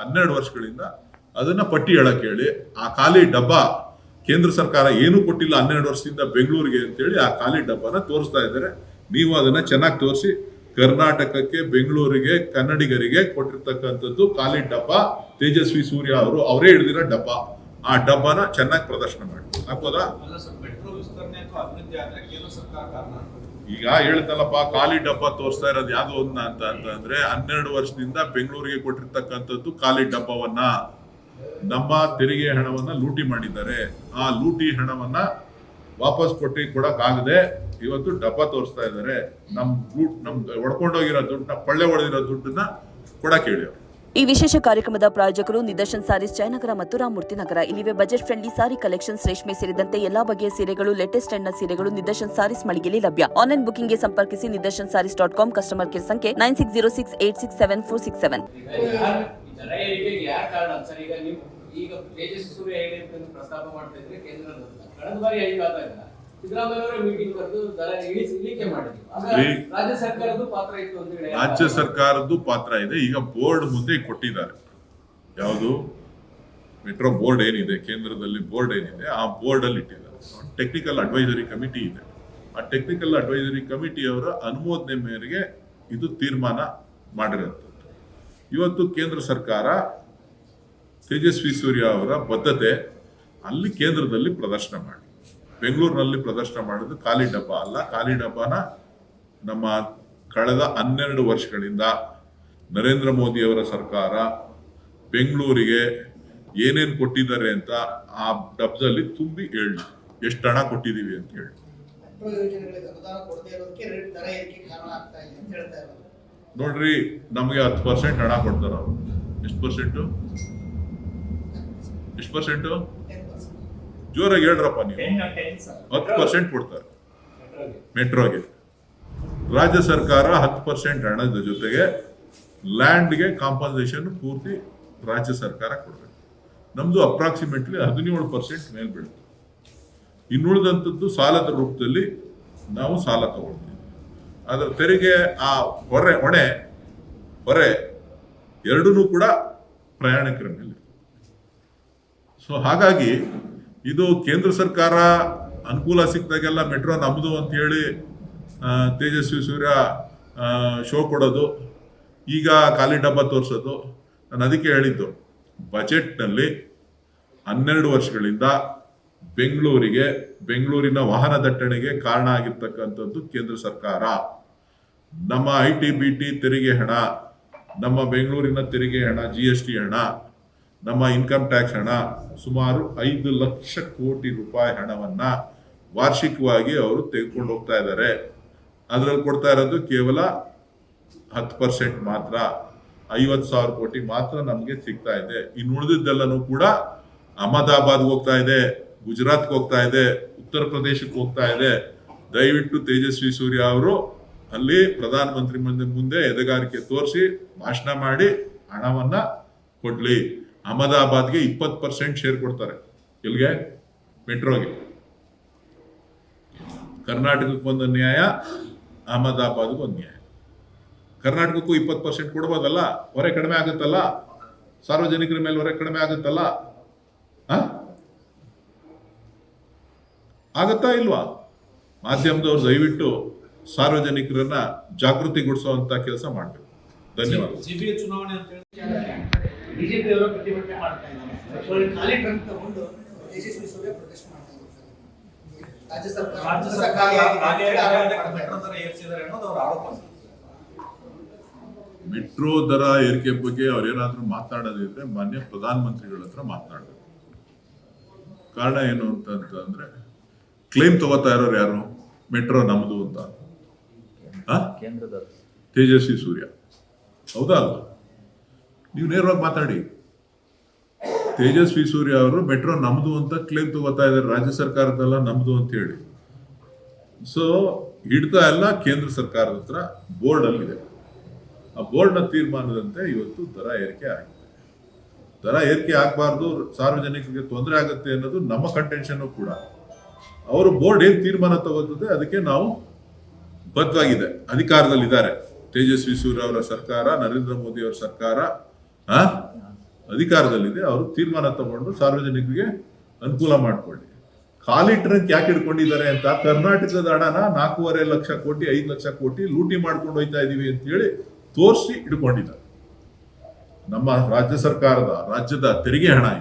ಹನ್ನೆರಡು ವರ್ಷಗಳಿಂದ ಅದನ್ನ ಪಟ್ಟಿ ಹೇಳಕ್ ಹೇಳಿ, ಆ ಖಾಲಿ ಡಬ್ಬ ಕೇಂದ್ರ ಸರ್ಕಾರ ಏನು ಕೊಟ್ಟಿಲ್ಲ ಹನ್ನೆರಡು ವರ್ಷದಿಂದ ಬೆಂಗಳೂರಿಗೆ ಅಂತೇಳಿ ಆ ಖಾಲಿ ಡಬ್ಬನ ತೋರಿಸ್ತಾ ಇದ್ದಾರೆ. ನೀವು ಅದನ್ನ ಚೆನ್ನಾಗಿ ತೋರಿಸಿ, ಕರ್ನಾಟಕಕ್ಕೆ, ಬೆಂಗಳೂರಿಗೆ, ಕನ್ನಡಿಗರಿಗೆ ಕೊಟ್ಟಿರ್ತಕ್ಕಂಥದ್ದು ಖಾಲಿ ಡಬ್ಬ. ತೇಜಸ್ವಿ ಸೂರ್ಯ ಅವರು ಅವರೇ ಹಿಡಿದಿರೋ ಡಬ್ಬ. ಆ ಡಬ್ಬನ ಚೆನ್ನಾಗಿ ಪ್ರದರ್ಶನ ಮಾಡಿ. ಹಾಕೋದಾ ಈಗ ಹೇಳ್ತಲ್ಲಪ್ಪ, ಖಾಲಿ ಡಬ್ಬ ತೋರಿಸ್ತಾ ಇರೋದು ಯಾವ್ದು ಒಂದ ಅಂತ ಅಂತಂದ್ರೆ ಹನ್ನೆರಡು ವರ್ಷದಿಂದ ಬೆಂಗಳೂರಿಗೆ ಕೊಟ್ಟಿರ್ತಕ್ಕಂಥದ್ದು ಖಾಲಿ ಡಬ್ಬವನ್ನ ನಮ್ಮ ತೆರಿಗೆ ಹಣವನ್ನ ಲೂಟಿ ಮಾಡಿದ್ದಾರೆ ಆ ಲೂಟಿ ಹಣವನ್ನ ವಾಪಸ್ ಕೊಟ್ಟಿ ಕೊಡಕ್ಕಾಗದೆ ಇವತ್ತು ಡಬ್ಬ ತೋರಿಸ್ತಾ ಇದ್ದಾರೆ ನಮ್ ಲೂಟ್ ನಮ್ ಒಡ್ಕೊಂಡೋಗಿರೋ ದುಡ್ಡನ್ನ, ಪಳ್ಳೆ ಹೊಡೆದಿರೋ ದುಡ್ಡನ್ನ ಕೊಡಕ್ ಹೇಳಿ. ಈ ವಿಶೇಷ ಕಾರ್ಯಕ್ರಮದ ಪ್ರಾಯೋಜಕರು ನಿದರ್ಶನ್ ಸಾರೀಸ್ ಜಯನಗರ ಮತ್ತು ರಾಮೂರ್ತಿ ನಗರ. ಇಲ್ಲಿವೆ ಬಜೆಟ್ ಫ್ರೆಂಡ್ಲಿ ಸಾರಿ ಕಲೆಕ್ಷನ್ಸ್ ರೇಷ್ಮೆ ಸೇರಿದಂತೆ ಎಲ್ಲಾ ಬಗೆಯ ಸೀರೆಗಳು ಲೇಟೆಸ್ಟ್ ಟ್ರೆಂಡ್ನ ಸೀರೆಗಳು ನಿದರ್ಶನ್ ಸಾರೀಸ್ ಮಳಿಗೆಯಲ್ಲಿ ಲಭ್ಯ. ಆನ್ಲೈನ್ ಬುಕಿಂಗ್ಗೆ ಸಂಪರ್ಕಿಸಿ Nidarshan sarees dot com customer care ಸಂಖ್ಯೆ nine six zero six eight six seven four six seven. ಕಳೆದ ಬಾರಿ ರಾಜ್ಯ ಸರ್ಕಾರದ್ದು ಪಾತ್ರ ಇದೆ. ಈಗ ಬೋರ್ಡ್ ಮುಂದೆ ಕೊಟ್ಟಿದ್ದಾರೆ. ಯಾವುದು? ಮೆಟ್ರೋ ಬೋರ್ಡ್ ಏನಿದೆ? ಕೇಂದ್ರದಲ್ಲಿ ಬೋರ್ಡ್ ಏನಿದೆ? ಆ ಬೋರ್ಡ್ ಅಲ್ಲಿ ಇಟ್ಟಿದ್ದಾರೆ. ಟೆಕ್ನಿಕಲ್ ಅಡ್ವೈಸರಿ ಕಮಿಟಿ ಇದೆ. ಆ ಟೆಕ್ನಿಕಲ್ ಅಡ್ವೈಸರಿ ಕಮಿಟಿಯವರ ಅನುಮೋದನೆ ಮೇರೆಗೆ ಇದು ತೀರ್ಮಾನ ಮಾಡಿರುವಂಥದ್ದು. ಇವತ್ತು ಕೇಂದ್ರ ಸರ್ಕಾರ ತೇಜಸ್ವಿ ಸೂರ್ಯ ಅವರ ಬದ್ಧತೆ ಅಲ್ಲಿ ಕೇಂದ್ರದಲ್ಲಿ ಪ್ರದರ್ಶನ ಮಾಡಿ. ಬೆಂಗಳೂರಿನಲ್ಲಿ ಪ್ರದರ್ಶನ ಮಾಡಿದ್ದು ಖಾಲಿ ಡಬ್ಬ ಅಲ್ಲ. ಖಾಲಿ ಡಬ್ಬನ ನಮ್ಮ ಕಳೆದ ಹನ್ನೆರಡು ವರ್ಷಗಳಿಂದ ನರೇಂದ್ರ ಮೋದಿಯವರ ಸರ್ಕಾರ ಬೆಂಗಳೂರಿಗೆ ಏನೇನು ಕೊಟ್ಟಿದ್ದಾರೆ ಅಂತ ಆ ಡಬ್ಬದಲ್ಲಿ ತುಂಬಿ ಹೇಳಿ. ಎಷ್ಟು ಹಣ ಕೊಟ್ಟಿದ್ದೀವಿ ಅಂತ ಹೇಳಿ. ನೋಡ್ರಿ ನಮಗೆ ಹತ್ತು ಪರ್ಸೆಂಟ್ ಹಣ ಕೊಡ್ತಾರೆ ಅವರು. ಎಷ್ಟು ಪರ್ಸೆಂಟು? ಎಷ್ಟು ಪರ್ಸೆಂಟ್? ಜೋರಾಗಿ ಹೇಳ್ರಪ್ಪ ನೀವು. ಹತ್ತು ಪರ್ಸೆಂಟ್ ಕೊಡ್ತಾರೆ. ಮೆಟ್ರೋಗೆ. ಮೆಟ್ರೋಗೆ ರಾಜ್ಯ ಸರ್ಕಾರ ಹತ್ತು ಪರ್ಸೆಂಟ್ ಹಣದ ಜೊತೆಗೆ ಲ್ಯಾಂಡ್ಗೆ ಕಾಂಪನ್ಸೇಷನ್ ಪೂರ್ತಿ ರಾಜ್ಯ ಸರ್ಕಾರ ಕೊಡಬೇಕು. ನಮ್ಮದು ಅಪ್ರಾಕ್ಸಿಮೇಟ್ಲಿ ಹದಿನೇಳು ಪರ್ಸೆಂಟ್ ಮೇಲೆ ಬೀಳುತ್ತೆ. ಇನ್ನುಳಿದಂಥದ್ದು ಸಾಲದ ರೂಪದಲ್ಲಿ ನಾವು ಸಾಲ ತಗೊಳ್ತೀವಿ. ಅದರ ತೆರಿಗೆ ಆ ಹೊರೆ ಹೊಣೆ ಹೊರೆ ಎರಡೂ ಕೂಡ ಪ್ರಯಾಣಿಕರ ಮೇಲೆ ಸೊ ಹಾಗಾಗಿ ಇದು ಕೇಂದ್ರ ಸರ್ಕಾರ ಅನುಕೂಲ ಸಿಕ್ಕಿದಾಗೆಲ್ಲ ಮೆಟ್ರೋ ನಮ್ಮದು ಅಂತ ಹೇಳಿ ತೇಜಸ್ವಿ ಸೂರ್ಯ ಶೋ ಕೊಡೋದು, ಈಗ ಖಾಲಿ ಡಬ್ಬ ತೋರಿಸೋದು. ನಾನು ಅದಕ್ಕೆ ಹೇಳಿದ್ದು, ಬಜೆಟ್ನಲ್ಲಿ ಹನ್ನೆರಡು ವರ್ಷಗಳಿಂದ ಬೆಂಗಳೂರಿಗೆ, ಬೆಂಗಳೂರಿನ ವಾಹನ ದಟ್ಟಣೆಗೆ ಕಾರಣ ಆಗಿರ್ತಕ್ಕಂಥದ್ದು ಕೇಂದ್ರ ಸರ್ಕಾರ. ನಮ್ಮ ಐ ಟಿ ಬಿ ಟಿ ತೆರಿಗೆ ಹಣ, ನಮ್ಮ ಬೆಂಗಳೂರಿನ ತೆರಿಗೆ ಹಣ ಜಿ ಎಸ್ ಟಿ ಹಣ ನಮ್ಮ ಇನ್ಕಮ್ ಟ್ಯಾಕ್ಸ್ ಹಣ ಸುಮಾರು ಐದು ಲಕ್ಷ ಕೋಟಿ ರೂಪಾಯಿ ಹಣವನ್ನ ವಾರ್ಷಿಕವಾಗಿ ಅವರು ತೆಗೆದುಕೊಂಡು ಹೋಗ್ತಾ ಇದ್ದಾರೆ. ಅದರಲ್ಲಿ ಕೊಡ್ತಾ ಇರೋದು ಕೇವಲ ಹತ್ತು ಪರ್ಸೆಂಟ್ ಮಾತ್ರ. ಐವತ್ತು ಸಾವಿರ ಕೋಟಿ ಮಾತ್ರ ನಮಗೆ ಸಿಗ್ತಾ ಇದೆ. ಇನ್ನು ಉಳಿದಿದ್ದೆಲ್ಲನೂ ಕೂಡ ಅಹಮದಾಬಾದ್ಗೆ ಹೋಗ್ತಾ ಇದೆ, ಗುಜರಾತ್ಗೆ ಹೋಗ್ತಾ ಇದೆ, ಉತ್ತರ ಪ್ರದೇಶಕ್ಕೆ ಹೋಗ್ತಾ ಇದೆ. ದಯವಿಟ್ಟು ತೇಜಸ್ವಿ ಸೂರ್ಯ ಅವರು ಅಲ್ಲಿ ಪ್ರಧಾನಮಂತ್ರಿ ಮುಂದೆ ಮುಂದೆ ಎದೆಗಾರಿಕೆ ತೋರಿಸಿ, ಭಾಷಣ ಮಾಡಿ ಹಣವನ್ನ ಕೊಡ್ಲಿ. ಅಹಮದಾಬಾದ್ಗೆ ಇಪ್ಪತ್ತು ಪರ್ಸೆಂಟ್ ಶೇರ್ ಕೊಡ್ತಾರೆ. ಎಲ್ಲಿಗೆ ಮೆಟ್ರೋಗೆ. ಕರ್ನಾಟಕಕ್ಕೆ ಒಂದು ನ್ಯಾಯ, ಅಹಮದಾಬಾದ್ಗೆ ಒಂದು ನ್ಯಾಯ. ಕರ್ನಾಟಕಕ್ಕೂ ಇಪ್ಪತ್ತು ಪರ್ಸೆಂಟ್ ಕೊಡ್ಬೋದಲ್ಲ? ಹೊರೆ ಕಡಿಮೆ ಆಗುತ್ತಲ್ಲ? ಸಾರ್ವಜನಿಕರ ಮೇಲೆ ಹೊರೆ ಕಡಿಮೆ ಆಗುತ್ತಲ್ಲ? ಆಗತ್ತಾ ಇಲ್ವಾ? ಮಾಧ್ಯಮದವ್ರು ದಯವಿಟ್ಟು ಸಾರ್ವಜನಿಕರನ್ನ ಜಾಗೃತಿಗೊಳಿಸುವಂತ ಕೆಲಸ ಮಾಡಬೇಕು. ಧನ್ಯವಾದ ಸಿಬಿಐ ಚುನಾವಣೆ ಅಂತ ಹೇಳಿ ಬಿಜೆಪಿ ಅವರು ಪ್ರತಿಭಟನೆ ಮಾಡ್ತಾ ಇದ್ದಾರೆ. ಖಾಲಿ ಟ್ರಂಕ್ ತಗೊಂಡು ತೇಜಸ್ವಿ ಸೂರ್ಯ ಪ್ರೊಟೆಸ್ಟ್ ಮಾಡ್ತಾ ರಾಜ್ಯ ಸರ್ಕಾರ ರಾಜ್ಯ ಸರ್ಕಾರ ಏರ್ಸಿದ್ದಾರೆ ಅನ್ನೋದು ಅವರ ಆರೋಪ. ಮೆಟ್ರೋ ದರ ಏರಿಕೆ ಬಗ್ಗೆ ಅವ್ರೇನಾದ್ರೂ ಮಾತನಾಡೋದಿದ್ರೆ ಮಾನ್ಯ ಪ್ರಧಾನಮಂತ್ರಿಗಳ ಹತ್ರ ಮಾತನಾಡಬೇಕು ಕಾರಣ ಏನು ಅಂತ ಕ್ಲೇಮ್ ಕ್ಲೈಮ್ ತಗೋತಾ ಇರೋರು ಯಾರು? ಮೆಟ್ರೋ ನಮ್ದು ಅಂತ. ಆ? ತೇಜಸ್ವಿ ಸೂರ್ಯ. ಹೌದಾ ಅಲ್ವಾ? ನೀವು ನೇರವಾಗಿ ಮಾತಾಡಿ. ತೇಜಸ್ವಿ ಸೂರ್ಯ ಅವರು ಮೆಟ್ರೋ ನಮ್ದು ಅಂತ ಕ್ಲೇಮ್ ತಗೋತಾ ಇದ್ದಾರೆ, ರಾಜ್ಯ ಸರ್ಕಾರದಲ್ಲ ನಮ್ದು ಅಂತ ಹೇಳಿ. ಸೊ ಹಿಡ್ತಾ ಎಲ್ಲ ಕೇಂದ್ರ ಸರ್ಕಾರದ ಹತ್ರ ಬೋರ್ಡ್ ಅಲ್ಲಿದೆ. ಆ ಬೋರ್ಡ್ನ ತೀರ್ಮಾನದಂತೆ ಇವತ್ತು ದರ ಏರಿಕೆ ಆಗಿದೆ. ದರ ಏರಿಕೆ ಆಗಬಾರ್ದು, ಸಾರ್ವಜನಿಕರಿಗೆ ತೊಂದರೆ ಆಗುತ್ತೆ ಅನ್ನೋದು ನಮ್ಮ ಕಂಟೆನ್ಷನ್ ಕೂಡ. ಅವರು ಬೋರ್ಡ್ ಏನು ತೀರ್ಮಾನ ತಗೋತದೆ, ಅದಕ್ಕೆ ನಾವು ಬದ್ಧವಾಗಿದೆ. ಅಧಿಕಾರದಲ್ಲಿದ್ದಾರೆ. ತೇಜಸ್ವಿ ಸೂರ್ಯ ಅವರ ಸರ್ಕಾರ, ನರೇಂದ್ರ ಮೋದಿ ಅವರ ಸರ್ಕಾರ ಅಧಿಕಾರದಲ್ಲಿದೆ. ಅವರು ತೀರ್ಮಾನ ತಗೊಂಡು ಸಾರ್ವಜನಿಕರಿಗೆ ಅನುಕೂಲ ಮಾಡಿಕೊಳ್ಳಿ. ಖಾಲಿ ಟ್ರಕ್ ಯಾಕೆ ಇಟ್ಕೊಂಡಿದ್ದಾರೆ ಅಂತ ಕರ್ನಾಟಕದ ಹಣನ ನಾಲ್ಕೂವರೆ ಲಕ್ಷ ಕೋಟಿ, ಐದು ಲಕ್ಷ ಕೋಟಿ ಲೂಟಿ ಮಾಡ್ಕೊಂಡು ಹೋಯ್ತಾ ಇದೀವಿ ಅಂತ ಹೇಳಿ ತೋರಿಸಿ ಇಟ್ಕೊಂಡಿದ್ದಾರೆ ನಮ್ಮ ರಾಜ್ಯ ಸರ್ಕಾರದ, ರಾಜ್ಯದ ತೆರಿಗೆ ಹಣ